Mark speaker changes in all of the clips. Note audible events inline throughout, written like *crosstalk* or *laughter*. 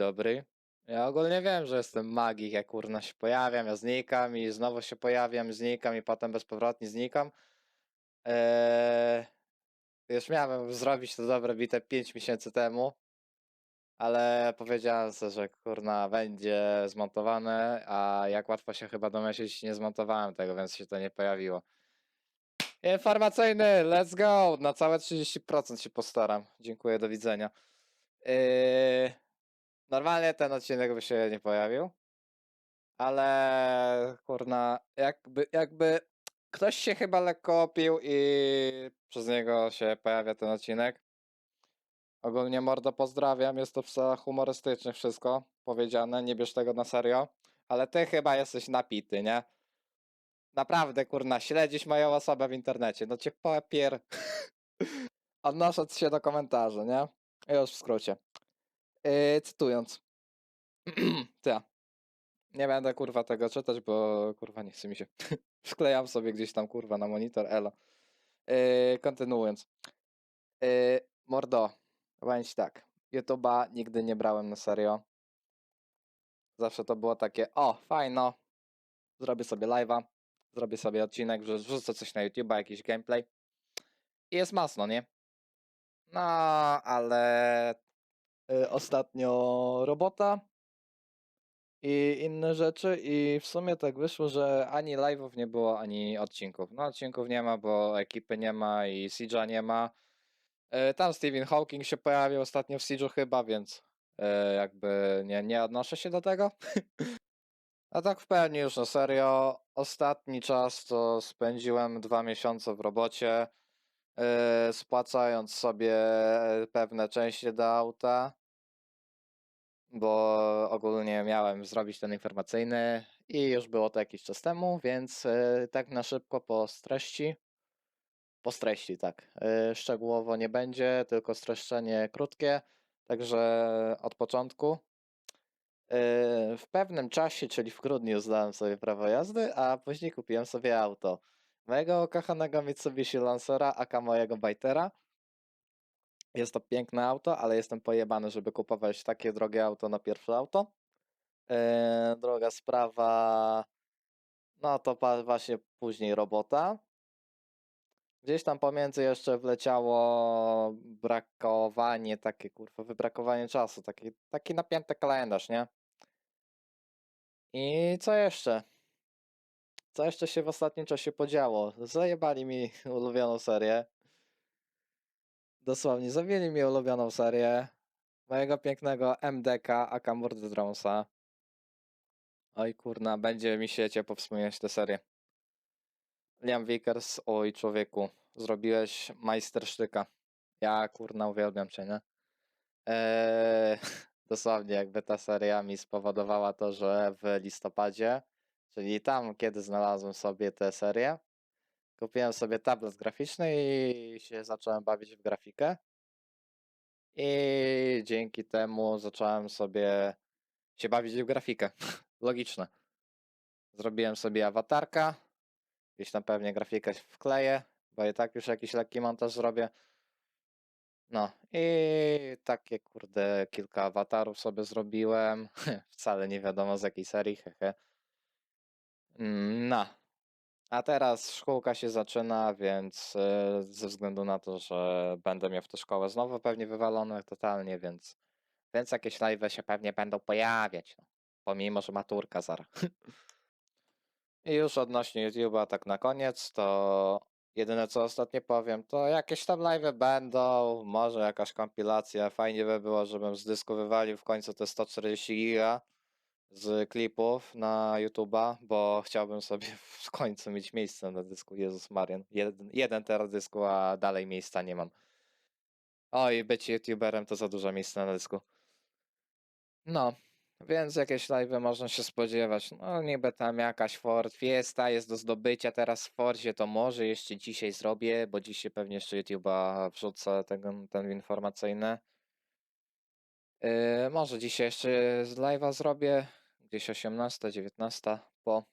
Speaker 1: dobry. Ja ogólnie wiem, że jestem magik, jak kurna się pojawiam, ja znikam i znowu się pojawiam, znikam i potem bezpowrotnie znikam. Eee, już miałem zrobić to dobre bite 5 miesięcy temu, ale powiedziałem sobie, że kurna będzie zmontowane, a jak łatwo się chyba domyślić, nie zmontowałem tego, więc się to nie pojawiło. Informacyjny, let's go! Na całe 30% się postaram. Dziękuję, do widzenia. Yy, normalnie ten odcinek by się nie pojawił, ale kurna, jakby, jakby ktoś się chyba lekko opił i przez niego się pojawia ten odcinek. Ogólnie mordo pozdrawiam, jest to w celach humorystycznych wszystko powiedziane, nie bierz tego na serio, ale ty chyba jesteś napity, nie? Naprawdę, kurna, śledzisz moją osobę w internecie, no cię popier. *laughs* Odnosząc się do komentarzy, nie? Już w skrócie. Yy, cytując. *clears throat* Ty. Nie będę kurwa tego czytać, bo kurwa nie chce mi się. *laughs* Wklejam sobie gdzieś tam kurwa na monitor, elo. Yy, kontynuując. Yy, mordo, powiem tak. YouTube'a nigdy nie brałem na serio. Zawsze to było takie, o, fajno, zrobię sobie live'a, zrobię sobie odcinek, wrzu- wrzucę coś na YouTube'a, jakiś gameplay. I jest masno, nie? No, ale ostatnio robota i inne rzeczy i w sumie tak wyszło, że ani live'ów nie było, ani odcinków. No odcinków nie ma, bo ekipy nie ma i Siege'a nie ma. Y, Tam Stephen Hawking się pojawił ostatnio w Siege'u chyba, więc y, jakby nie, nie odnoszę się do tego. *laughs* A tak w pełni już na serio, ostatni czas to spędziłem dwa miesiące w robocie, spłacając sobie pewne części do auta, bo ogólnie miałem zrobić ten informacyjny i już było to jakiś czas temu, więc yy, tak na szybko po streści, po streści tak, yy, szczegółowo nie będzie, tylko streszczenie krótkie, także od początku. Yy, W pewnym czasie, czyli w grudniu, zdałem sobie prawo jazdy, a później kupiłem sobie auto. Mojego ukochanego Mitsubishi Lancera, aka mojego Bajtera. Jest to piękne auto, ale jestem pojebany, żeby kupować takie drogie auto na pierwsze auto. Yy, Druga sprawa, no to właśnie później robota. Gdzieś tam pomiędzy jeszcze wleciało brakowanie, takie kurwa, wybrakowanie czasu, taki, taki napięty kalendarz, nie? I co jeszcze? Co jeszcze się w ostatnim czasie podziało? Zajebali mi ulubioną serię. Dosłownie, zawili mi ulubioną serię. Mojego pięknego MDK, aka Mordy Dronesa. Oj kurna, będzie mi się ciepło wspominać tę serię. Liam Vickers, oj człowieku, zrobiłeś majstersztyka. Ja kurna uwielbiam cię, nie? Eee, *laughs* dosłownie jakby ta seria mi spowodowała to, że w listopadzie, czyli tam kiedy znalazłem sobie tę serię, kupiłem sobie tablet graficzny i się zacząłem bawić w grafikę. I dzięki temu zacząłem sobie się bawić w grafikę. *laughs* Logiczne. Zrobiłem sobie awatarka. Gdzieś tam pewnie grafikę wkleję, bo i tak już jakiś lekki montaż zrobię. No i takie kurde kilka awatarów sobie zrobiłem. *laughs* Wcale nie wiadomo z jakiej serii, hehe. Mm, No. A teraz szkółka się zaczyna, więc e, ze względu na to, że będę miał w tę szkołę znowu pewnie wywalone totalnie, więc, więc jakieś live się pewnie będą pojawiać. No. Pomimo, że maturka zaraz. *laughs* I już odnośnie YouTube'a tak na koniec, to jedyne co ostatnio powiem, to jakieś tam live będą, może jakaś kompilacja. Fajnie by było, żebym z dysku wywalił w końcu te 140 giga z klipów na YouTube'a, bo chciałbym sobie *laughs* w końcu mieć miejsce na dysku. Jezus Marian. Jeden, jeden teraz dysku, a dalej miejsca nie mam. Oj, być YouTuberem to za dużo miejsca na dysku. No, więc jakieś live'y można się spodziewać. No niby tam jakaś Ford Fiesta jest do zdobycia teraz w Fordzie, to może jeszcze dzisiaj zrobię, bo dzisiaj pewnie jeszcze YouTube'a wrzucę tego, ten informacyjny. Yy, może dzisiaj jeszcze z live'a zrobię, gdzieś 18, 19 po.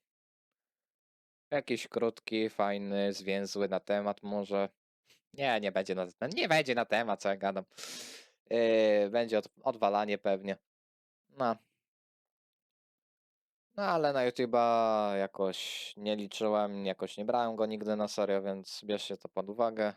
Speaker 1: Jakiś krótki, fajny, zwięzły na temat może. Nie, nie będzie na, nie będzie na temat, co ja gadam. Yy, będzie od, odwalanie pewnie. No. No ale na YouTube'a jakoś nie liczyłem, jakoś nie brałem go nigdy na serio, więc bierzcie to pod uwagę.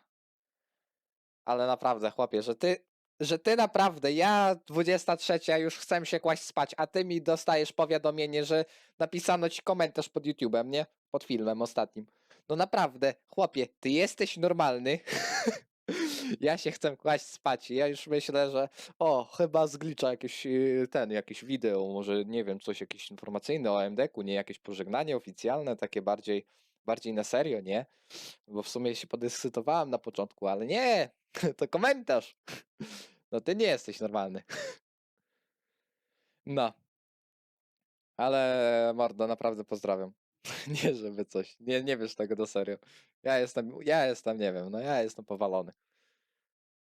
Speaker 1: Ale naprawdę, chłopie, że ty, że ty naprawdę, ja 23 już chcę się kłaść spać, a ty mi dostajesz powiadomienie, że napisano ci komentarz pod YouTube'em, nie? Pod filmem ostatnim. No naprawdę, chłopie, ty jesteś normalny. *laughs* ja się chcę kłaść spać ja już myślę, że o, chyba zglicza jakieś yy, ten, jakieś wideo, może nie wiem, coś jakieś informacyjne o AMD-ku, nie jakieś pożegnanie oficjalne, takie bardziej, bardziej na serio, nie? Bo w sumie się podekscytowałem na początku, ale nie, *laughs* to komentarz. No ty nie jesteś normalny. *laughs* No. Ale mordo, naprawdę pozdrawiam. *laughs* Nie, żeby coś. Nie, nie wiesz tego do serio. Ja jestem, ja jestem, nie wiem, no ja jestem powalony.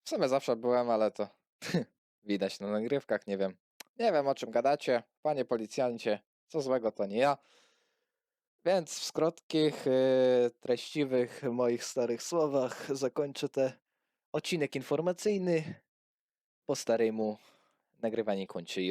Speaker 1: W sumie zawsze byłem, ale to widać na nagrywkach, nie wiem. Nie wiem o czym gadacie, panie policjancie. Co złego to nie ja. Więc w krótkich, yy, treściwych moich starych słowach zakończę ten odcinek informacyjny. Po staremu nagrywanie kończy.